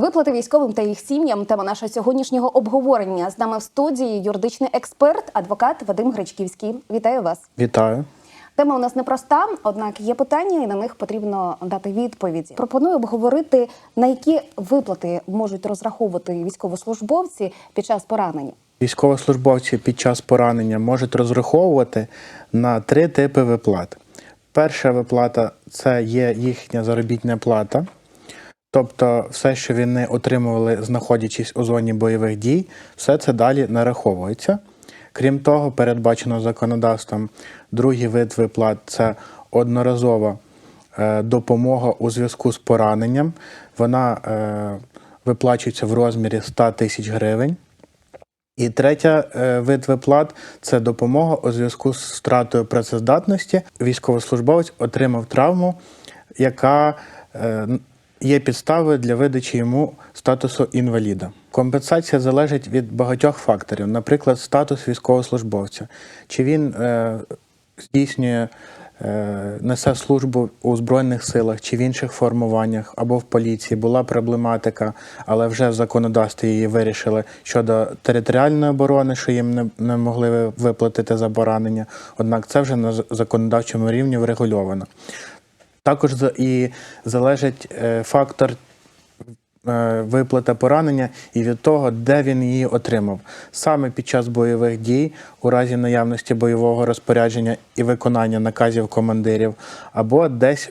Виплати військовим та їх сім'ям тема нашого сьогоднішнього обговорення. З нами в студії юридичний експерт, адвокат Вадим Гречківський. Вітаю вас. Вітаю. Тема у нас непроста, однак є питання, і на них потрібно дати відповіді. Пропоную обговорити, на які виплати можуть розраховувати військовослужбовці під час поранення. Військовослужбовці під час поранення можуть розраховувати на три типи виплат. Перша виплата це є їхня заробітна плата, тобто все, що вони отримували, знаходячись у зоні бойових дій, все це далі нараховується. Крім того, передбачено законодавством другий вид виплат це одноразова е, допомога у зв'язку з пораненням. Вона е, виплачується в розмірі 100 тисяч гривень. І третя е, вид виплат це допомога у зв'язку з втратою працездатності. Військовослужбовець отримав травму, яка є підставою для видачі йому статусу інваліда. Компенсація залежить від багатьох факторів, наприклад, статус військовослужбовця, чи він е, здійснює. е, Несе службу у Збройних силах чи в інших формуваннях або в поліції була проблематика, але вже в законодавстві її вирішили щодо територіальної оборони, що їм не, не могли виплатити за поранення. Однак це вже на законодавчому рівні врегульовано. Також і залежить е, фактор е, виплата поранення і від того, де він її отримав. Саме під час бойових дій, у разі наявності бойового розпорядження і виконання наказів командирів, або десь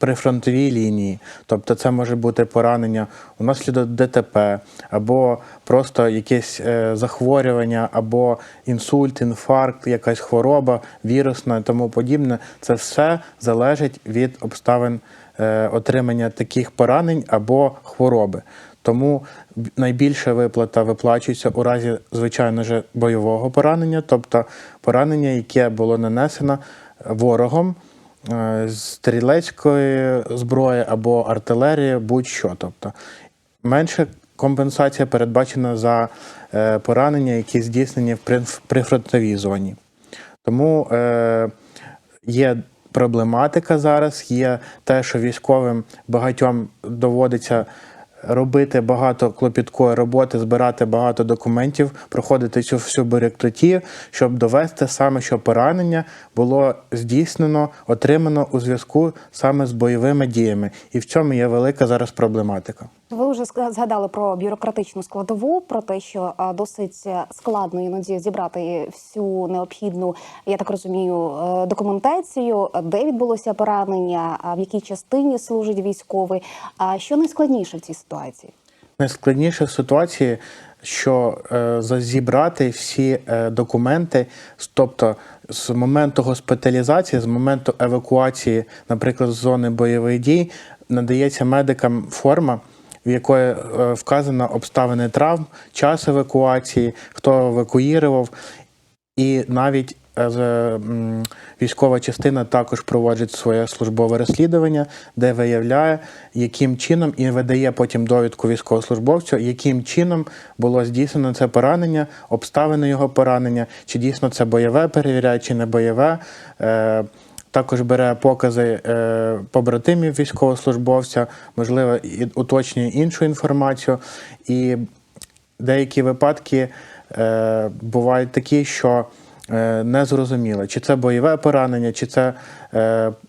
при фронтовій лінії, тобто це може бути поранення унаслідок ДТП, або просто якесь е, захворювання, або інсульт, інфаркт, якась хвороба, вірусна і тому подібне. Це все залежить від обставин е, отримання таких поранень або хвороби. Тому найбільша виплата виплачується у разі, звичайно ж, бойового поранення, тобто поранення, яке було нанесено ворогом стрілецької зброї або артилерії, будь-що. Тобто менше компенсація передбачена за е, поранення, які здійснені в прифронтовій зоні. Тому е, є проблематика зараз, є те, що військовим багатьом доводиться робити багато клопіткої роботи, збирати багато документів, проходити цю всю бюрократію, щоб довести саме, що поранення було здійснено, отримано у зв'язку саме з бойовими діями. І в цьому є велика зараз проблематика. Ви вже згадали про бюрократичну складову, про те, що досить е, складно іноді зібрати всю необхідну, я так розумію, е, документацію, де відбулося поранення, в якій частині служить військовий. А що найскладніше в цій ситуації? Найскладніше в ситуації, що е, зібрати всі е, документи, тобто з моменту госпіталізації, з моменту евакуації, наприклад, з зони бойових дій, надається медикам форма. В якої е, вказано обставини травм, час евакуації, хто евакуїрував, і навіть е, військова частина також проводить своє службове розслідування, де виявляє, яким чином і видає потім довідку військовослужбовцю, яким чином було здійснено це поранення, обставини його поранення, чи дійсно це бойове перевіряє, чи не бойове. Також бере покази е, побратимів військовослужбовця, можливо, і уточнює іншу інформацію. І деякі випадки е, бувають такі, що е, не зрозуміло, чи це бойове поранення, чи це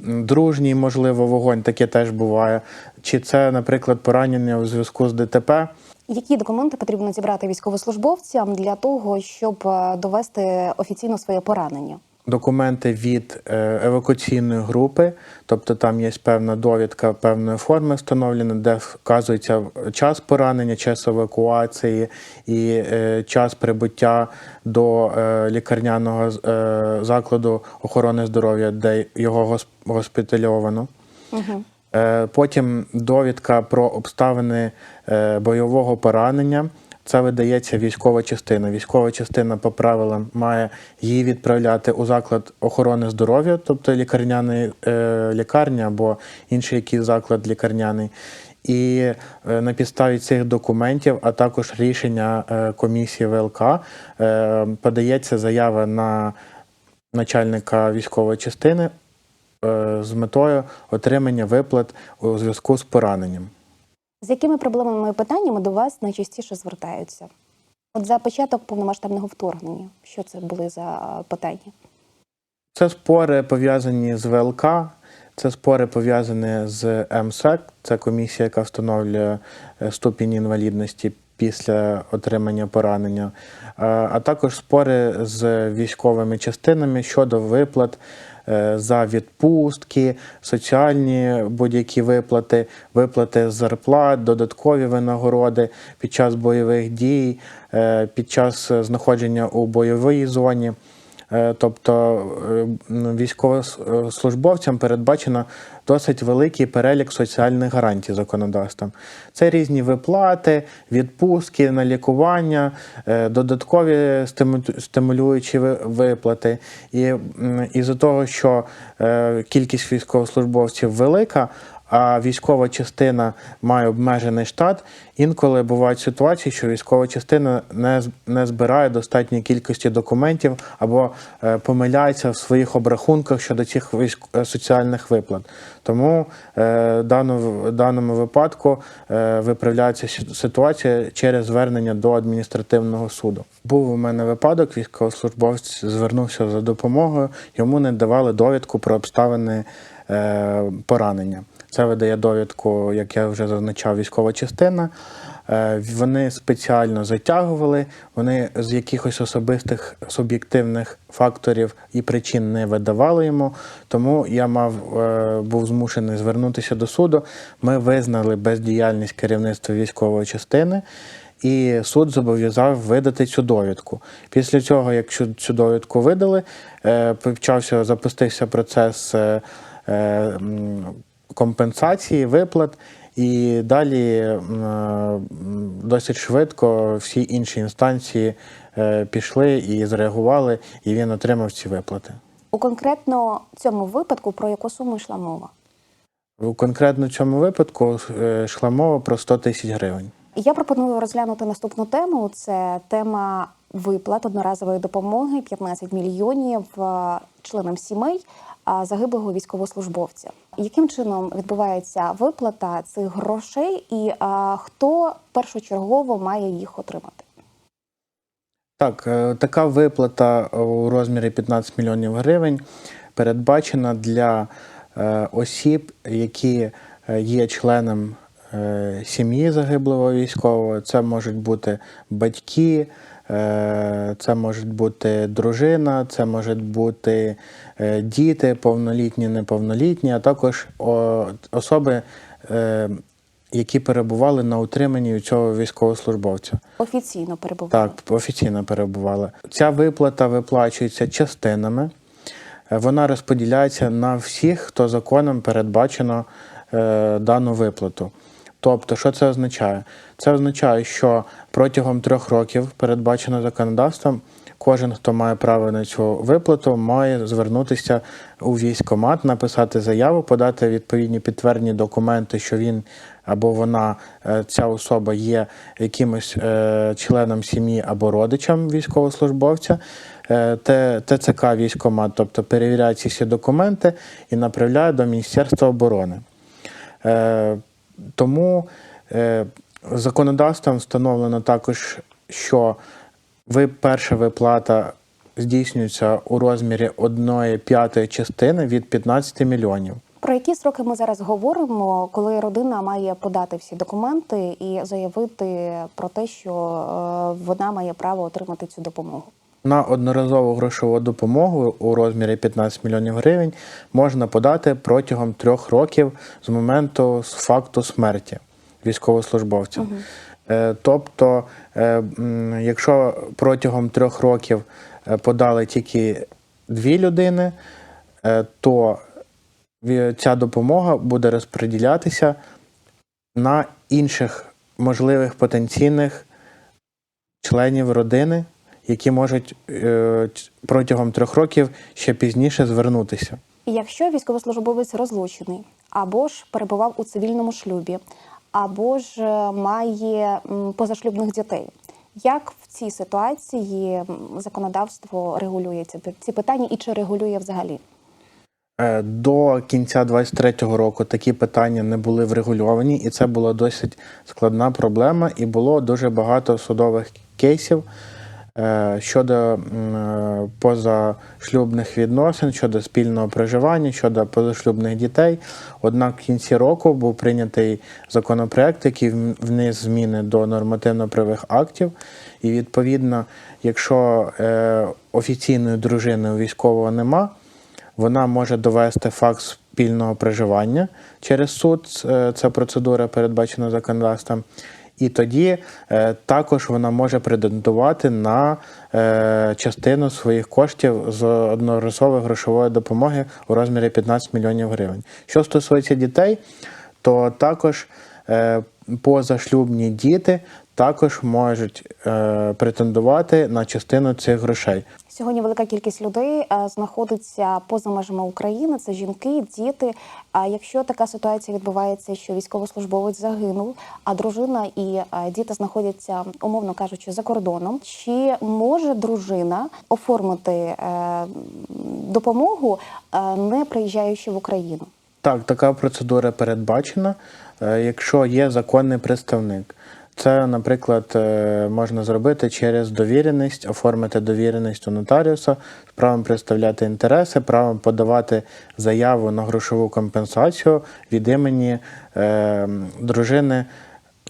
дружній, можливо, вогонь, таке теж буває, чи це, наприклад, поранення у зв'язку з ДТП. Які документи потрібно зібрати військовослужбовцям для того, щоб довести офіційно своє поранення? Документи від е, евакуаційної групи, тобто там є певна довідка певної форми встановлена, де вказується час поранення, час евакуації і е, час прибуття до е, лікарняного закладу охорони здоров'я, де його гос- госпітальовано. Е, Потім довідка про обставини бойового поранення. Це видається військова частина. Військова частина по правилам має її відправляти у заклад охорони здоров'я, тобто лікарняний е, лікарня або інший якийсь заклад лікарняний. І е, на підставі цих документів, а також рішення е, комісії ВЛК, е, подається заява на начальника військової частини з метою отримання виплат у зв'язку з пораненням. З якими проблемами і питаннями до вас найчастіше звертаються? От за початок повномасштабного вторгнення, що це були за питання? Це спори пов'язані з ВЛК, це спори пов'язані з МСЕК, це комісія, яка встановлює е, ступінь інвалідності після отримання поранення, Е, а також спори з військовими частинами щодо виплат за відпустки, соціальні будь-які виплати, виплати зарплат, додаткові винагороди під час бойових дій, е, під час знаходження у бойовій зоні. Е, Тобто е, військовослужбовцям передбачено досить великий перелік соціальних гарантій законодавством. Це різні виплати, відпустки на лікування, е, додаткові стимулюючі ви- виплати. І із-за того, що кількість військовослужбовців велика, а військова частина має обмежений штат. Інколи бувають ситуації, що військова частина не, не збирає достатньої кількості документів або е, помиляється в своїх обрахунках щодо цих військ... е, соціальних виплат. Тому е, в даному випадку е, виправляється ситуація через звернення до адміністративного суду. Був у мене випадок, військовослужбовець звернувся за допомогою, йому не давали довідку про обставини поранення. Це видає довідку, як я вже зазначав, військова частина. Е, Вони спеціально затягували, вони з якихось особистих суб'єктивних факторів і причин не видавали йому. Тому я мав е, був змушений звернутися до суду. Ми визнали бездіяльність керівництва військової частини. І суд зобов'язав видати цю довідку. Після цього, якщо цю довідку видали, е, почався запустився процес компенсації, виплат, і далі е, досить швидко всі інші інстанції е, пішли і зреагували, і він отримав ці виплати. У конкретно цьому випадку про яку суму йшла мова? У конкретно цьому випадку е, йшла мова про 100 тисяч гривень. Я пропоную розглянути наступну тему. Це тема виплат одноразової допомоги 15 мільйонів членам сімей загиблого військовослужбовця. Яким чином відбувається виплата цих грошей, і хто першочергово має їх отримати? Так, е, така виплата у розмірі 15 мільйонів гривень передбачена для е, осіб, які е, є членом сім'ї загиблого військового. Це можуть бути батьки, це можуть бути дружина, це можуть бути е, діти, повнолітні, неповнолітні, а також особи, е, які перебували на утриманні у цього військовослужбовця. Офіційно перебуває. Так, офіційно перебувала. Ця виплата виплачується частинами. Е, Вона розподіляється на всіх, хто законом передбачено е, дану виплату. Тобто, що це означає? Це означає, що протягом трьох років, передбачено законодавством, кожен, хто має право на цю виплату, має звернутися у військкомат, написати заяву, подати відповідні підтвердні документи, що він або вона, е, ця особа є якимось е, членом сім'ї або родичем військовослужбовця. Е, ТЦК військкомат, тобто перевіряє ці всі документи і направляє до Міністерства оборони. Тому е, законодавством встановлено також, що ви, перша виплата здійснюється у розмірі 1 п'ятої частини від 15 мільйонів. Про які сроки ми зараз говоримо, коли родина має подати всі документи і заявити про те, що е, вона має право отримати цю допомогу? На одноразову грошову допомогу у розмірі 15 мільйонів гривень можна подати протягом трьох років з моменту факту смерті військовослужбовця. Е, Тобто, е, якщо протягом трьох років е, подали тільки дві людини, то ця допомога буде розподілятися на інших можливих потенційних членів родини, які можуть е, протягом трьох років ще пізніше звернутися. Якщо військовослужбовець розлучений, або ж перебував у цивільному шлюбі, або ж е, має позашлюбних дітей, як в цій ситуації законодавство регулює ці, питання і чи регулює взагалі? Е, До кінця 23-го року такі питання не були врегульовані, і це була досить складна проблема, і було дуже багато судових кейсів щодо е, позашлюбних відносин, щодо спільного проживання, щодо позашлюбних дітей. Однак в кінці року був прийнятий законопроект, який вн- вніс зміни до нормативно-правових актів. І відповідно, якщо е, офіційної дружини у військового нема, вона може довести факт спільного проживання через суд. Е, Це процедура передбачена законодавством. І тоді е, також вона може претендувати на е, частину своїх коштів з одноразової грошової допомоги у розмірі 15 мільйонів гривень. Що стосується дітей, то також е, позашлюбні діти також можуть е, претендувати на частину цих грошей. Сьогодні велика кількість людей е, знаходиться поза межами України. Це жінки, діти. А якщо така ситуація відбувається, що військовослужбовець загинув, а дружина і е, діти знаходяться, умовно кажучи, за кордоном, чи може дружина оформити е, допомогу, не приїжджаючи в Україну? Так, така процедура передбачена, якщо є законний представник. Це, наприклад, е, можна зробити через довіреність, оформити довіреність у нотаріуса, з правом представляти інтереси, правом подавати заяву на грошову компенсацію від імені е, дружини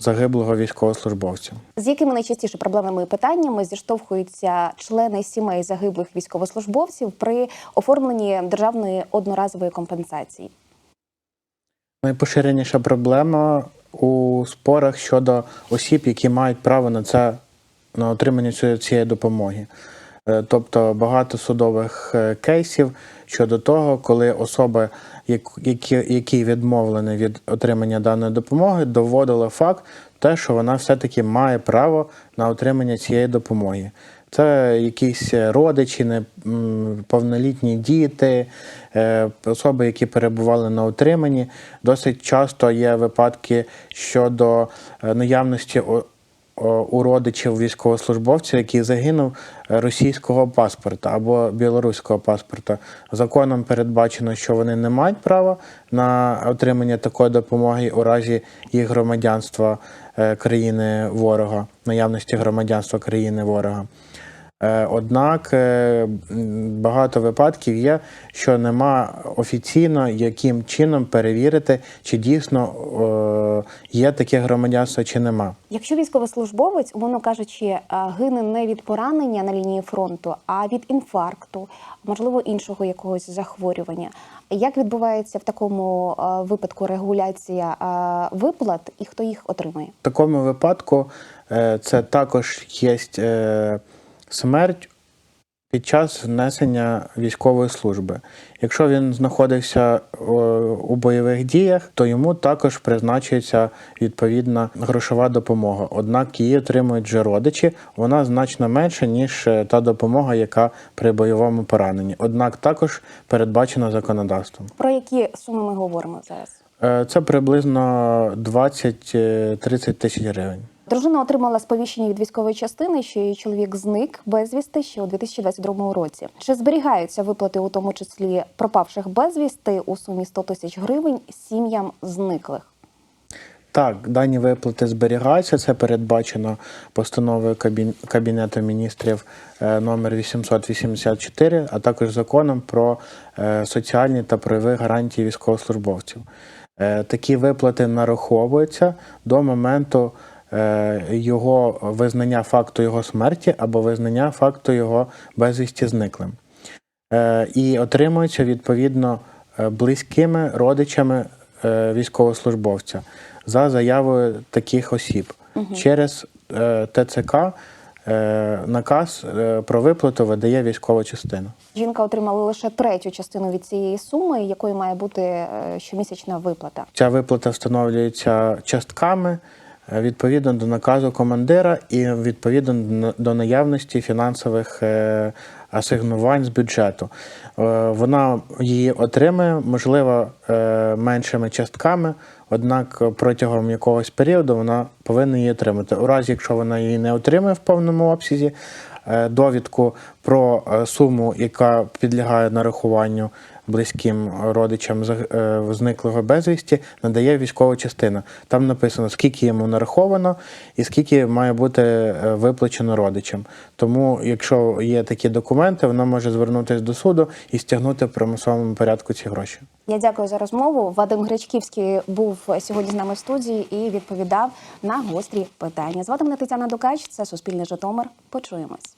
загиблого військовослужбовця. З якими найчастіше проблемами і питаннями зіштовхуються члени сімей загиблих військовослужбовців при оформленні державної одноразової компенсації? Найпоширеніша проблема у спорах щодо осіб, які мають право на це на отримання цієї, допомоги. Е, Тобто багато судових е, кейсів щодо того, коли особа, як- які, які відмовлені від отримання даної допомоги, доводила факт те, що вона все-таки має право на отримання цієї допомоги. Це якісь родичі, не- повнолітні діти, е, особи, які перебували на утриманні. Досить часто є випадки щодо е, наявності у родичів військовослужбовця, який загинув е, російського паспорта або білоруського паспорта. Законом передбачено, що вони не мають права на отримання такої допомоги у разі їх громадянства е, країни ворога, наявності громадянства країни ворога. Е, Однак е, багато випадків є, що нема офіційно яким чином перевірити, чи дійсно є таке громадянство, чи нема. Якщо військовослужбовець, умовно кажучи, е, гине не від поранення на лінії фронту, а від інфаркту, можливо, іншого якогось захворювання. Як відбувається в такому випадку регуляція виплат і хто їх отримує? В такому випадку це також є смерть під час внесення військової служби. Якщо він знаходився е, у бойових діях, то йому також призначується відповідна грошова допомога. Однак її отримують вже родичі, вона значно менша, ніж е, та допомога, яка при бойовому пораненні. Однак також передбачена законодавством. Про які суми ми говоримо зараз? Е, Це приблизно 20-30 тисяч гривень. Дружина отримала сповіщення від військової частини, що її чоловік зник безвісти ще у 2022 році. Чи зберігаються виплати, у тому числі пропавших безвісти у сумі 100 тисяч гривень сім'ям зниклих? Так, дані виплати зберігаються. Це передбачено постановою Кабінету міністрів е, номер 884, а також законом про е, соціальні та правові гарантії військовослужбовців. Е, Такі виплати нараховуються до моменту його визнання факту його смерті або визнання факту його безвісті зниклим. Е, і отримуються відповідно е, близькими родичами е, військовослужбовця за заявою таких осіб. Через е, ТЦК е, наказ е, про виплату видає військова частина. Жінка отримала лише третю частину від цієї суми, якою має бути е, щомісячна виплата. Ця виплата встановлюється частками е, відповідно до наказу командира і відповідно до наявності фінансових е, асигнувань з бюджету. Е, Вона її отримає, можливо, е, меншими частками, однак протягом якогось періоду вона повинна її отримати. У разі, якщо вона її не отримає в повному обсязі, е, довідку про е, суму, яка підлягає нарахуванню близьким родичам е, зниклого безвісті, надає військова частина. Там написано, скільки йому нараховано і скільки має бути е, виплачено родичам. Тому, якщо є такі документи, вона може звернутися до суду і стягнути в примусовому порядку ці гроші. Я дякую за розмову. Вадим Гречківський був сьогодні з нами в студії і відповідав на гострі питання. Звати мене Тетяна Дукач. Це Суспільне Житомир. Почуємось.